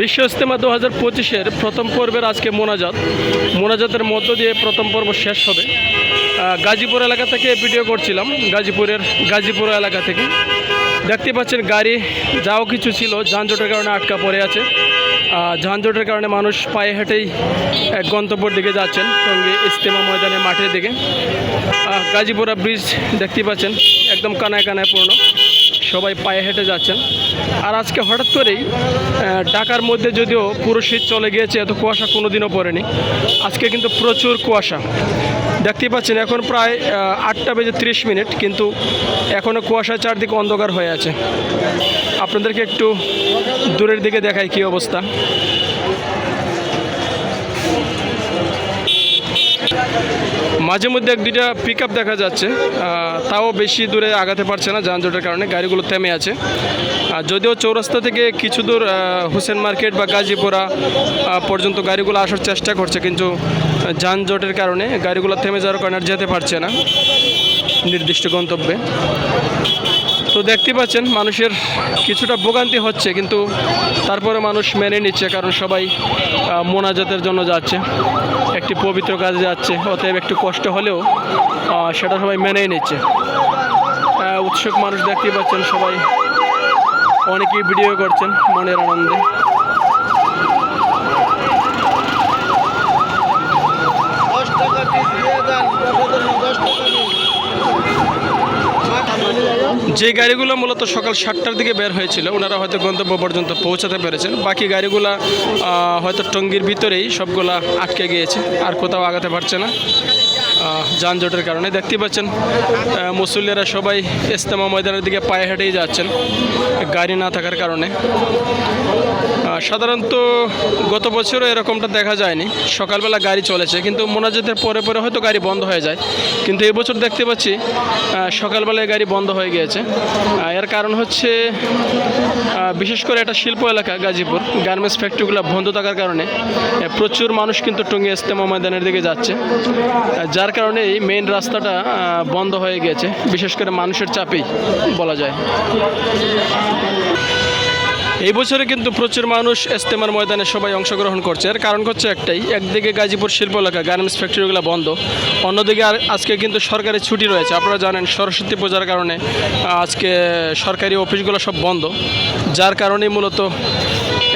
বিশ্ব ইস্তেমা দু হাজার পঁচিশের প্রথম পর্বের আজকে মোনাজাত। মোনাজাতের মধ্য দিয়ে প্রথম পর্ব শেষ হবে। গাজীপুর এলাকা থেকে ভিডিও করছিলাম, গাজীপুরের গাজীপুর এলাকা থেকে। দেখতে পাচ্ছেন গাড়ি, যাও কিছু ছিল, যানজটের কারণে আটকা পড়ে আছে। যানজটের কারণে মানুষ পায়ে হেঁটেই এক গন্তব্যের দিকে যাচ্ছেন সঙ্গে ইস্তেমা ময়দানে মাঠের দিকে। গাজীপুরা ব্রিজ দেখতে পাচ্ছেন, একদম কানায় কানায় পূর্ণ। সবাই পায়ে হেঁটে যাচ্ছেন। আর আজকে হঠাৎ করেই ঢাকার মধ্যে যদিও পুরো শীত চলে গিয়েছে, এত কুয়াশা কোনোদিনও পড়েনি। আজকে কিন্তু প্রচুর কুয়াশা। দেখতেই পাচ্ছেন, এখন প্রায় আটটা বেজে ত্রিশ মিনিট, কিন্তু এখনও কুয়াশা চারদিকে অন্ধকার হয়ে আছে। আপনাদেরকে একটু দূরের দিকে দেখাই কী অবস্থা। মাঝে মধ্যে এক দুইটা পিক দেখা যাচ্ছে তাও বেশি দূরে আগাতে পারছে না যানজটের কারণে, গাড়িগুলো থেমে আছে। আর যদিও চৌরাস্তা থেকে কিছু দূর হোসেন মার্কেট বা গাজীপুরা পর্যন্ত গাড়িগুলো আসার চেষ্টা করছে, কিন্তু যানজটের কারণে গাড়িগুলো থেমে যাওয়ার কারণে যেতে পারছে না। নির্দিষ্ট গন্তব্যে। তো দেখতে পাচ্ছেন, মানুষের কিছুটা ভোগান্তি হচ্ছে, কিন্তু তারপরে মানুষ মেনে নিচ্ছে, কারণ সবাই মোনাজাতের জন্য যাচ্ছে, একটি পবিত্র কাজে যাচ্ছে, অতএব একটু কষ্ট হলেও সেটা সবাই মেনেই নিচ্ছে। উৎসুক মানুষ দেখতে পাচ্ছেন, সবাই অনেকেই ভিডিও করছেন মনের আনন্দে। যে গাড়িগুলো মূলত সকাল সাতটার দিকে বের হয়েছিল, ওনারা হয়তো গন্তব্য পর্যন্ত পৌঁছাতে পেরেছেন। বাকি গাড়িগুলো হয়তো টঙ্গির ভিতরেই সবগুলা আটকে গিয়েছে, আর কোথাও আগাতে পারছে না। যানজটের কারণে দেখতে পাচ্ছেন মুসল্লিরা সবাই ইস্তেমা ময়দানের দিকে পায়ে হেঁটেই যাচ্ছেন গাড়ি না থাকার কারণে। সাধারণত গত বছরও এরকমটা দেখা যায়নি। সকালবেলা গাড়ি চলেছে কিন্তু মোনাজাতের পরে পরে হয়তো গাড়ি বন্ধ হয়ে যায়। কিন্তু এবছর দেখতে পাচ্ছি সকালবেলায় গাড়ি বন্ধ হয়ে গিয়েছে। এর কারণ হচ্ছে বিশেষ করে একটা শিল্প এলাকা গাজীপুর গার্মেন্টস ফ্যাক্টরিগুলো বন্ধ থাকার কারণে প্রচুর মানুষ কিন্তু টঙ্গী ইস্তেমা ময়দানের দিকে যাচ্ছে। আহ, যার কারণে এই মেইন রাস্তাটা বন্ধ হয়ে গিয়েছে বিশেষ করে মানুষের চাপেই বলা যায়। এই বছরে কিন্তু প্রচুর মানুষ ইস্তেমার ময়দানে সবাই অংশগ্রহণ করছে। এর কারণ হচ্ছে একটাই, একদিকে গাজীপুর শিল্প এলাকা, গার্মেন্টস ফ্যাক্টরিগুলো বন্ধ। অন্যদিকে আর আজকে কিন্তু সরকারি ছুটি রয়েছে। আপনারা জানেন, সরস্বতী পূজার কারণে আজকে সরকারি অফিসগুলো সব বন্ধ। যার কারণেই মূলত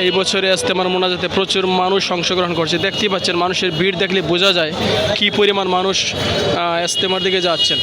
এই বছরে ইস্তেমার মোনাজাতে প্রচুর মানুষ অংশগ্রহণ করছে। দেখতেই পাচ্ছেন, মানুষের ভিড় দেখলে বোঝা যায় কি পরিমাণ মানুষ ইস্তেমার দিকে যাচ্ছেন।